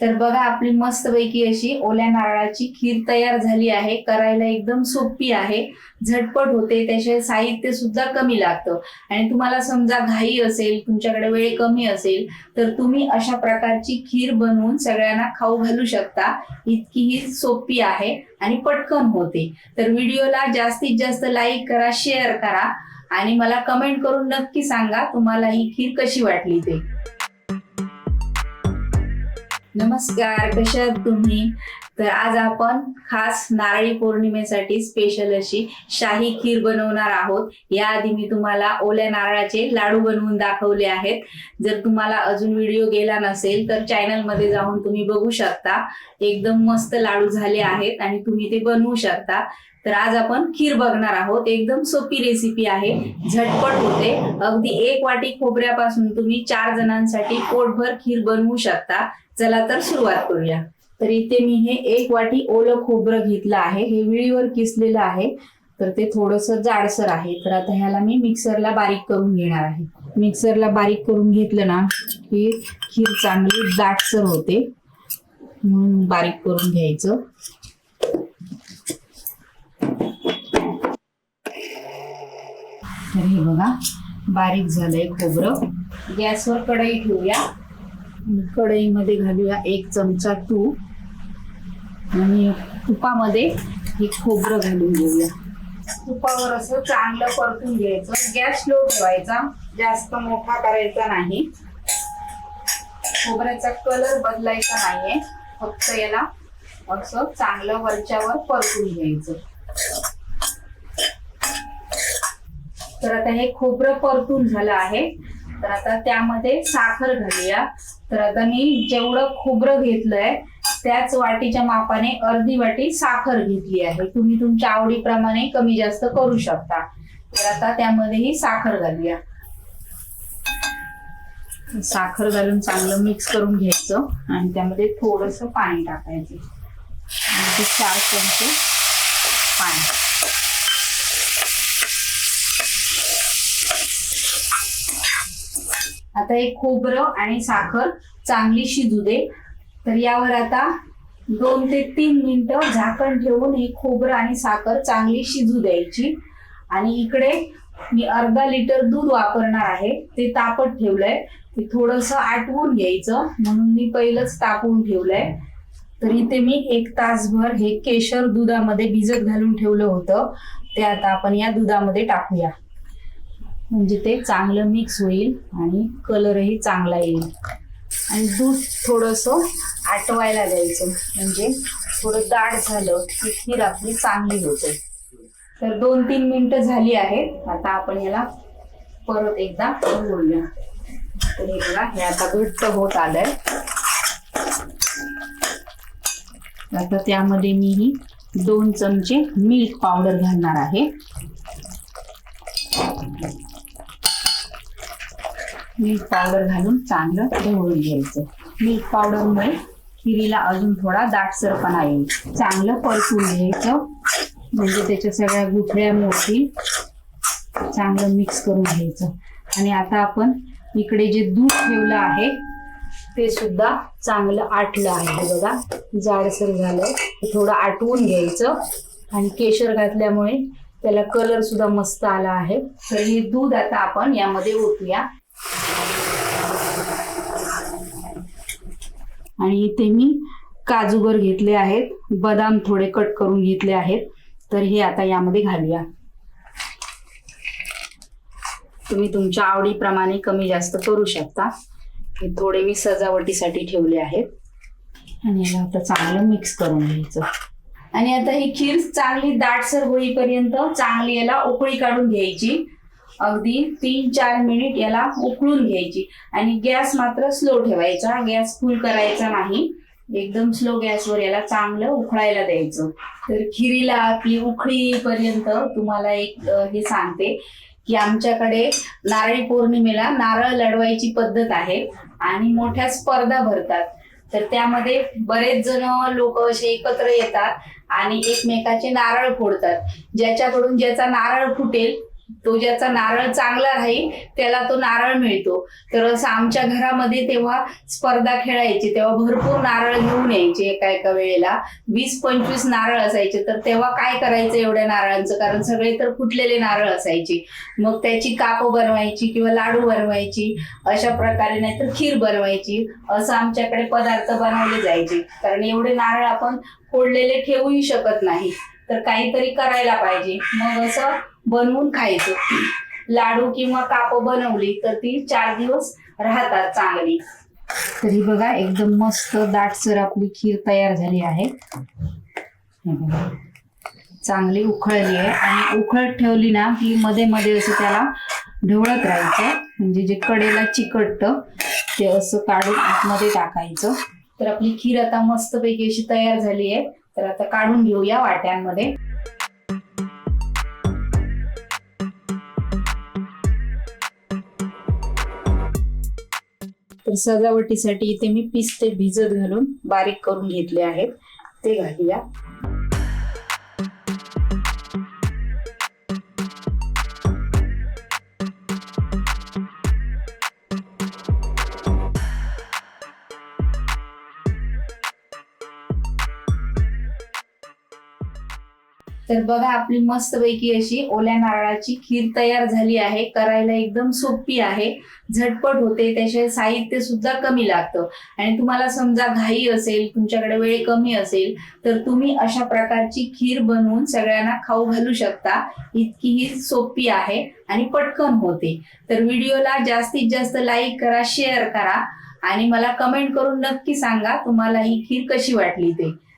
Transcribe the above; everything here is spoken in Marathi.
तर बघा आपली मस्तपैकी अशी ओल्या नारळाची खीर तयार झाली आहे. करायला एकदम सोपी आहे. झटपट होते. त्याचे साहित्य सुद्धा कमी लागतं. आणि तुम्हाला समजा घाई असेल तुमच्याकडे वेळ कमी असेल तर तुम्ही अशा प्रकारची खीर बनवून सगळ्यांना खाऊ घालू शकता. इतकी ही सोपी आहे आणि पटकन होते. तर व्हिडिओला जास्तीत जास्त लाईक करा शेअर करा आणि मला कमेंट करून नक्की सांगा तुम्हाला ही खीर कशी वाटली ते. नमस्कार कशा आहात तुम्ही? तर आज आपण खास नारळी पौर्णिमेसाठी स्पेशल अशी शाही खीर बनवणार आहोत. याआधी मी तुम्हाला ओल्या नारळाचे लाडू बनवून दाखवले आहेत. जर तुम्हाला अजून व्हिडिओ गेला नसेल तर चॅनलमध्ये जाऊन तुम्ही बघू शकता. एकदम मस्त लाडू झाले आहेत आणि तुम्ही ते बनवू शकता. तर आज आपण खीर बघणार आहोत. एकदम सोपी रेसिपी आहे. झटपट होते. अगदी एक वाटी खोबऱ्यापासून तुम्ही चार जणांसाठी पोटभर खीर बनवू शकता. चला तर सुरुवात करूया. तर इथे मी हे एक वाटी ओलं खोबरं घेतलं आहे. हे विळीवर किसलेलं आहे. तर ते थोडस जाडसर आहे. तर आता ह्याला मी मिक्सरला बारीक करून घेणार आहे. मिक्सरला बारीक करून घेतलं ना की खीर चांगली दाटसर होते. म्हणून बारीक करून घ्यायचं. तर हे बघा बारीक झालंय खोबरं. गॅसवर कढई ठेवूया. कढईमध्ये घालूया एक चमचा तूप. आणि तुपामध्ये हे खोबरं घालून घेऊया. तुपावर असं चांगलं परतून घ्यायचं. गॅस स्लो ठेवायचा. जास्त मोठा करायचा नाही. खोबऱ्याचा कलर बदलायचा नाहीये. फक्त याला असं चांगलं वरच्यावर परतून घ्यायचं. तर आता हे खोबरं परतून झालं आहे. तर आता त्यामध्ये साखर घालूया. तर आता मी जेवढं खोबरं घेतलंय त्याच वाटीच्या मापाने अर्धी वाटी साखर घेतली आहे. तुम्ही तुमच्या आवडीप्रमाणे कमी जास्त करू शकता. तर आता त्यामध्ये ही साखर घालूया. साखर घालून चांगलं मिक्स करून घ्यायचं आणि त्यामध्ये थोडस पाणी टाकायचं. चार चमचे पाणी. आता हे खोबरं आणि साखर चांगली शिजू दे. तर यावर आता दोन ते तीन मिनिटं झाकण ठेवून हे खोबरं आणि साखर चांगली शिजू द्यायची. आणि इकडे मी अर्धा लिटर दूध वापरणार आहे. ते तापत ठेवलंय. ते थोडस आटवून घ्यायचं. म्हणून मी पहिलंच तापवून ठेवलंय. तर इथे मी एक तासभर हे केशर दुधामध्ये भिजत घालून ठेवलं होतं. ते आता आपण या दुधामध्ये टाकूया. म्हणजे ते चांगलं मिक्स होईल आणि कलरही चांगला येईल. आणि दूध थोडस आटवायला द्यायचं. म्हणजे थोडं दाट झालं की खीर आपली चांगली होते. तर दोन तीन मिनिटं झाली आहेत. आता आपण याला परत एकदा बोलूया तर हे बघा हे आता घट्ट होत आलंय. आता त्यामध्ये मी ही दोन चमचे मिल्क पावडर घालणार आहे. मीठ पावडर घालून चांगलं ढवळून घ्यायचं. मीठ पावडरमुळे खिरीला अजून थोडा दाटसरपणा येईल. चांगलं परतून घ्यायचं. म्हणजे त्याच्या सगळ्या गुठळ्या मोठी चांगलं मिक्स करून घ्यायचं. आणि आता आपण इकडे जे दूध ठेवलं आहे ते सुद्धा चांगलं आटलं आहे. बघा जाडसर झालं थोडं आटवून घ्यायचं. आणि केशर घातल्यामुळे त्याला कलर सुद्धा मस्त आला आहे. तर हे दूध आता आपण यामध्ये ओतूया. आणि इथे मी काजूगर घेतले आहेत. बदाम थोडे कट करून घेतले आहेत. तर हे आता यामध्ये घालूया. तुम्ही तुमच्या आवडीप्रमाणे कमी जास्त करू शकता. हे थोडे मी सजावटीसाठी ठेवले आहेत. आणि याला आता चांगलं मिक्स करून घ्यायचं. आणि आता ही खीर चांगली दाटसर होईपर्यंत चांगली याला उकळी काढून घ्यायची. अगदी तीन चार मिनिट याला उकळून घ्यायची. आणि गॅस मात्र स्लो ठेवायचा. गॅस फुल करायचा नाही. एकदम स्लो गॅसवर याला चांगलं उकळायला द्यायचं. तर खिरीला आपली उखळीपर्यंत तुम्हाला एक हे सांगते की आमच्याकडे नारळी पौर्णिमेला नारळ लढवायची पद्धत आहे आणि मोठ्या स्पर्धा भरतात. तर त्यामध्ये बरेच जण लोक असे एकत्र येतात आणि एकमेकाचे नारळ फोडतात. ज्याच्याकडून ज्याचा नारळ फुटेल तो ज्याचा नारळ चांगला राहील त्याला तो नारळ मिळतो. तर असं आमच्या घरामध्ये तेव्हा स्पर्धा खेळायची तेव्हा भरपूर नारळ घेऊन यायचे एका एका वेळेला. वीस पंचवीस नारळ असायचे. तर तेव्हा काय करायचं एवढ्या नारळांचं? कारण सगळे तर फुटलेले नारळ असायचे. मग त्याची कापं बनवायची किंवा लाडू बनवायची अशा प्रकारे नाहीतर खीर बनवायची असं आमच्याकडे पदार्थ बनवले जायचे. कारण एवढे नारळ आपण फोडलेले ठेवूही शकत नाही. तर काहीतरी करायला पाहिजे. मग असं बनवून खायचं. लाडू किंवा काप बनवली तर ती चार दिवस राहतात चांगली. तरी बघा एकदम मस्त दाटसर आपली खीर तयार झाली आहे. चांगली उखळली आहे. आणि उखळत ठेवली ना की मध्ये मध्ये असं त्याला ढवळत राहायचं. म्हणजे जे कडेला चिकटतं ते असं काढून आतमध्ये टाकायचं. तर आपली खीर आता मस्तपैकी अशी तयार झाली आहे. तर आता काढून घेऊया वाट्यांमध्ये. तर सजावटीसाठी इथे मी पिस्ते भिजत घालून बारीक करून घेतले आहेत. ते घालूया. तर बघा आपली मस्तपैकी अशी ओल्या नारळाची खीर तयार झाली आहे. करायला एकदम सोपी आहे. झटपट होते. त्याचे साहित्य सुद्धा कमी लागतं. आणि तुम्हाला समजा घाई असेल तुमच्याकडे वेळ कमी असेल तर तुम्ही अशा प्रकारची खीर बनवून सगळ्यांना खाऊ घालू शकता. इतकी ही सोपी आहे आणि पटकन होते. तर व्हिडिओला जास्तीत जास्त लाईक करा शेअर करा आणि मला कमेंट करून नक्की सांगा तुम्हाला ही खीर कशी वाटली ते.